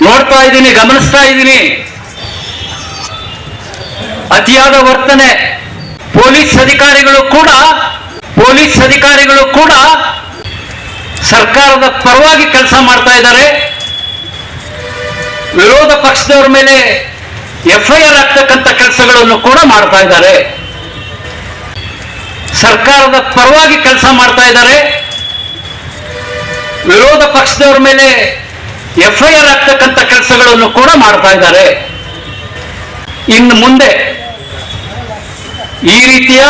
ನೋಡ್ತಾ ಇದ್ದೀನಿ, ಗಮನಿಸ್ತಾ ಇದ್ದೀನಿ. ಅತಿಯಾದ ವರ್ತನೆ. ಪೊಲೀಸ್ ಅಧಿಕಾರಿಗಳು ಕೂಡ, ಪೊಲೀಸ್ ಅಧಿಕಾರಿಗಳು ಕೂಡ ಸರ್ಕಾರದ ಪರವಾಗಿ ಕೆಲಸ ಮಾಡ್ತಾ ಇದ್ದಾರೆ. ವಿರೋಧ ಪಕ್ಷದವರ ಮೇಲೆ ಎಫ್ಐಆರ್ ಆಗ್ತಕ್ಕಂಥ ಕೆಲಸಗಳನ್ನು ಕೂಡ ಮಾಡ್ತಾ ಇದ್ದಾರೆ. ಸರ್ಕಾರದ ಪರವಾಗಿ ಕೆಲಸ ಮಾಡ್ತಾ ಇದ್ದಾರೆ. ವಿರೋಧ ಪಕ್ಷದವರ ಮೇಲೆ ಎಫ್ಐಆರ್ ಕೆಲಸಗಳನ್ನು ಕೂಡ ಮಾಡ್ತಾ ಇದ್ದಾರೆ. ಇನ್ನು ಮುಂದೆ ಈ ರೀತಿಯ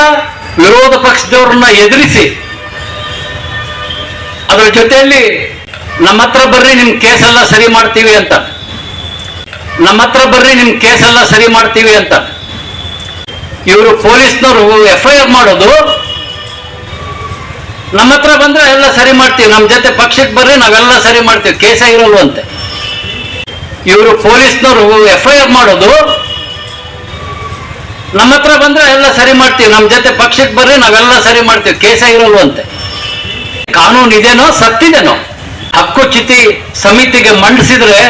ವಿರೋಧ ಪಕ್ಷದವ್ರನ್ನ ಎದುರಿಸಿ ಅದರ ಜೊತೆಯಲ್ಲಿ ನಮ್ಮ ಹತ್ರ ಬರ್ರಿ, ನಿಮ್ ಕೇಸೆಲ್ಲ ಸರಿ ಮಾಡ್ತೀವಿ ಅಂತ. ನಮ್ಮ ಹತ್ರ ಬರ್ರಿ, ನಿಮ್ ಕೇಸೆಲ್ಲ ಸರಿ ಮಾಡ್ತೀವಿ ಅಂತ. ಇವರು ಪೊಲೀಸ್ನವರು ಎಫ್ ಐ ಆರ್ ಮಾಡೋದು, ನಮ್ಮ ಹತ್ರ ಬಂದ್ರೆ ಎಲ್ಲ ಸರಿ ಮಾಡ್ತೀವಿ. ನಮ್ಮ ಜೊತೆ ಪಕ್ಷಕ್ಕೆ ಬರ್ರಿ, ನಾವೆಲ್ಲ ಸರಿ ಮಾಡ್ತೀವಿ. ಕೇಸ ಇರಲ್ವಂತೆ. ಇವರು ಪೊಲೀಸ್ನವರು ಎಫ್ ಐ ಆರ್ ಮಾಡೋದು. ನಮ್ಮ ಹತ್ರ ಬಂದ್ರೆ ಎಲ್ಲ ಸರಿ ಮಾಡ್ತೀವಿ. ನಮ್ಮ ಜೊತೆ ಪಕ್ಷಕ್ಕೆ ಬರ್ರಿ, ನಾವೆಲ್ಲ ಸರಿ ಮಾಡ್ತೀವಿ. ಕೇಸ ಇರಲ್ವಂತೆ. ಕಾನೂನು ಇದೇನೋ, ಸತ್ತಿದೇನೋ. ಹಕ್ಕುಚ್ಯುತಿ ಸಮಿತಿಗೆ ಮಂಡಿಸಿದ್ರೆ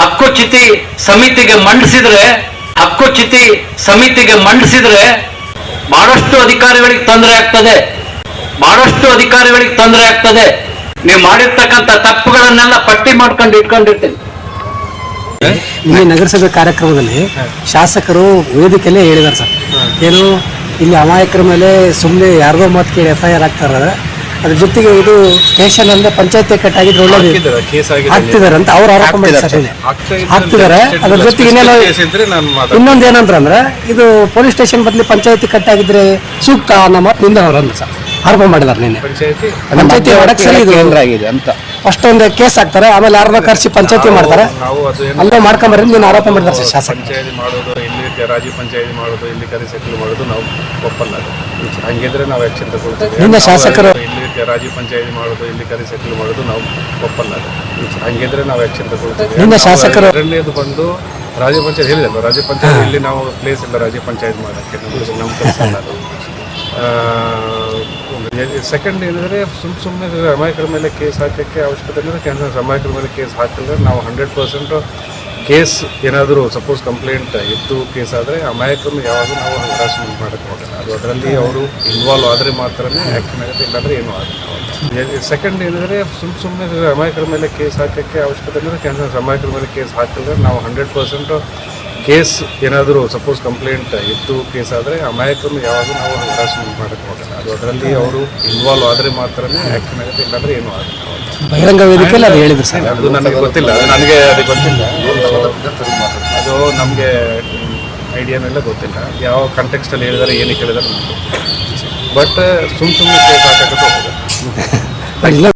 ಹಕ್ಕುಚ್ಯುತಿ ಸಮಿತಿಗೆ ಮಂಡಿಸಿದ್ರೆ ಹಕ್ಕುಚ್ಯುತಿ ಸಮಿತಿಗೆ ಮಂಡಿಸಿದ್ರೆ ಬಹಳಷ್ಟು ಅಧಿಕಾರಿಗಳಿಗೆ ತೊಂದರೆ ಆಗ್ತದೆ. ಬಹಳಷ್ಟು ಅಧಿಕಾರಿಗಳಿಗೆ ತೊಂದರೆ ಆಗ್ತದೆ. ನೀವು ಮಾಡಿರ್ತಕ್ಕಂಥ ತಪ್ಪುಗಳನ್ನೆಲ್ಲ ಪಟ್ಟಿ ಮಾಡ್ಕೊಂಡು ಇಟ್ಕೊಂಡಿರ್ತೀನಿ. ಇಲ್ಲಿ ನಗರಸಭೆ ಕಾರ್ಯಕ್ರಮದಲ್ಲಿ ಶಾಸಕರು ವೇದಿಕೆಯಲ್ಲೇ ಹೇಳಿದ್ದಾರೆ ಸರ್. ಏನು ಇಲ್ಲಿ ಅಮಾಯಕರ ಮೇಲೆ ಸುಮ್ಮನೆ ಯಾರಿಗೋ ಮಾತು ಕೇಳಿ ಎಫ್ ಐ ಆರ್ ಆಗ್ತಾರೆ ಅದ್ರ ಜೊತೆಗೆ ಇದು ಸ್ಟೇಷನ್ ಅಂದ್ರೆ ಪಂಚಾಯತಿ ಕಟ್ಟಾಗಿದ್ರೆ ಒಳ್ಳೇದು. ಒಳ್ಳೆ ಹಾಕ್ತಿದ್ದಾರೆ ಅಂತ ಅವ್ರು ಆರೋಪ ಮಾಡಿದ್ದಾರೆ ಹಾಕ್ತಿದಾರೆ ಹಾಕ್ತಿದ್ದಾರೆ. ಅದ್ರ ಜೊತೆಗೆ ಇನ್ನೇನು ಇನ್ನೊಂದು ಏನಂದ್ರೆ ಅಂದ್ರೆ ಇದು ಪೊಲೀಸ್ ಸ್ಟೇಷನ್ ಬದಲಿ ಪಂಚಾಯತಿ ಕಟ್ಟಾಗಿದ್ರೆ ಸೂಕ್ತ ಅನ್ನೋ ಮಾತು ನಿಂದ ಅವ್ರು ಅಂದ್ರು ಸರ್. ಆರೋಪ ಮಾಡಿದ್ದಾರೆ ನಿನ್ನೆ. ಪಂಚಾಯತಿ? ಪಂಚಾಯತಿ ಮಾಡಕ್ ಸರಿ ಇದು ಆಗಿದೆ ಅಂತ. ಒಂದು ಕೇಸ್ ಹಾಕ್ತಾರೆ ಆಮೇಲೆ ಯಾರನ್ನ ಕರೆಸಿ ಪಂಚಾಯತಿ ಮಾಡ್ತಾರೆ. ನಾವು ಅದು ಏನು ಅಲ್ಲೇ ಮಾಡ್ಕೊಂಬರ್ರಿ ನೀನು ಆರೋಪ ಮಾಡಿದ್ದಾರೆ ಸರ್ ಶಾಸಕ. ಪಂಚಾಯತಿ ಮಾಡೋದು ಇಲ್ಲಿ ರಾಜಿ ಪಂಚಾಯತಿ ಮಾಡೋದು ಇಲ್ಲಿ ಕರೆ ಸೆಟ್ಲ್ ಮಾಡೋದು ನಾವು ಒಪ್ಪಲ್ಲ ಅದು. ಹಂಗಿದ್ರೆ ನಾವು ಆಕ್ಷನ್ ತಗೊಳ್ತೀವಿ. ನಿನ್ನೆ ನಾವು ಶಾಸಕರು- ಇಲ್ಲಿ ರಾಜಿ ಪಂಚಾಯತಿ ಮಾಡೋದು ಇಲ್ಲಿ ಕರೆ ಸೆಟ್ಲ್ ಮಾಡೋದು ನಾವು ಒಪ್ಪಲ್ಲ ಅದು. ಹಂಗಿದ್ರೆ ನಾವು ಆಕ್ಷನ್ ತಗೊಳ್ತೀವಿ. ನಿನ್ನೆ ನಾವು ಶಾಸಕರು- ಎರಡನೇದು ಬಂದು ರಾಜ್ಯ ಪಂಚಾಯತ್ ಹೇಳಿದಲ್ಲ ರಾಜ್ಯ ಪಂಚಾಯತ್ ಇಲ್ಲಿ ನಾವು ಪ್ಲೇಸ್ ಇಲ್ಲ ರಾಜ್ಯ ಪಂಚಾಯತ್ ಮಾಡೋಕ್ಕೆ. ನಮ್ಮ ನಮ್ಮ ಕೆಲಸ ಮಾಡೋದು ಅದು. ಸೆಕೆಂಡ್ ಏನಂದರೆ ಸುಮ್ಮ ಸುಮ್ಮನೆ ಅಮಾಯಕರ ಮೇಲೆ ಕೇಸ್ ಹಾಕೋಕ್ಕೆ ಅವಶ್ಯಕತೆ ಇಲ್ಲ ಯಾಕೆಂದರೆ ಅಮಾಯಕರ ಮೇಲೆ ಕೇಸ್ ಹಾಕಿದ್ರೆ ನಾವು ಹಂಡ್ರೆಡ್ ಪರ್ಸೆಂಟ್ ಕೇಸ್ ಏನಾದರೂ ಸಪೋಸ್ ಕಂಪ್ಲೇಂಟ್ ಇದ್ದು ಕೇಸ್ ಆದರೆ ಅಮಾಯಕರನ್ನು ಯಾವಾಗಲೂ ನಾವು ಹರಾಸ್ಮೆಂಟ್ ಮಾಡೋಕ್ಕೆ ಹೋಗಲ್ಲ. ಅದು ಅದರಲ್ಲಿ ಅವರು ಇನ್ವಾಲ್ವ್ ಆದರೆ ಮಾತ್ರನೇ ಆ್ಯಕ್ಷನ್ ಆಗುತ್ತೆ, ಇಲ್ಲಾಂದರೆ ಏನೂ ಆಗಲ್ಲ ಸೆಕೆಂಡ್ ಏನಂದರೆ ಸುಮ್ಮ ಸುಮ್ಮನೆ ಅಮಾಯಕರ ಮೇಲೆ ಕೇಸ್ ಹಾಕೋಕ್ಕೆ ಅವಶ್ಯಕತೆ ಇಲ್ಲ ಯಾಕೆಂದರೆ ಅಮಾಯಕರ ಮೇಲೆ ಕೇಸ್ ಹಾಕಿದ್ರೆ ನಾವು ಹಂಡ್ರೆಡ್ ಪರ್ಸೆಂಟ್ ಕೇಸ್ ಏನಾದರೂ ಸಪೋಸ್ ಕಂಪ್ಲೇಂಟ್ ಎದ್ದು ಕೇಸ್ ಆದರೆ ಅಮಾಯಕರನ್ನು ಯಾವಾಗಲೂ ನಾವು ಹರಾಸ್ಮೆಂಟ್ ಮಾಡೋಕ್ಕೆ ಹೋಗಲ್ಲ. ಅದು ಅದರಲ್ಲಿ ಅವರು ಇನ್ವಾಲ್ವ್ ಆದರೆ ಮಾತ್ರನೇ ಆ್ಯಕ್ಷನ್ ಆಗುತ್ತೆ ಇಲ್ಲಾಂದರೆ ಏನೂ ಆಗಲ್ಲ. ಬಹಿರಂಗ ವೇದಿಕೆಯಲ್ಲಿ ಅದು ಹೇಳಿದ್ರು ಸರ್. ಅದು ನನಗೆ ಗೊತ್ತಿಲ್ಲ. ಅದು ನನಗೆ ಅದು ಗೊತ್ತಿಲ್ಲ. ಅದು ನಮಗೆ ಐಡಿಯಾನೆಲ್ಲ ಗೊತ್ತಿಲ್ಲ. ಯಾವ ಕಂಟೆಕ್ಸ್ಟಲ್ಲಿ ಹೇಳಿದಾರೆ ಏನಕ್ಕೆ ಹೇಳಿದಾರೆ ನಮಗೆ ಬಟ್ ಸುಮ್ಮ ಸುಮ್ಮನೆ ಕೇಸ್ ಹಾಕಕ್ಕೆ ಹೋಗೋದು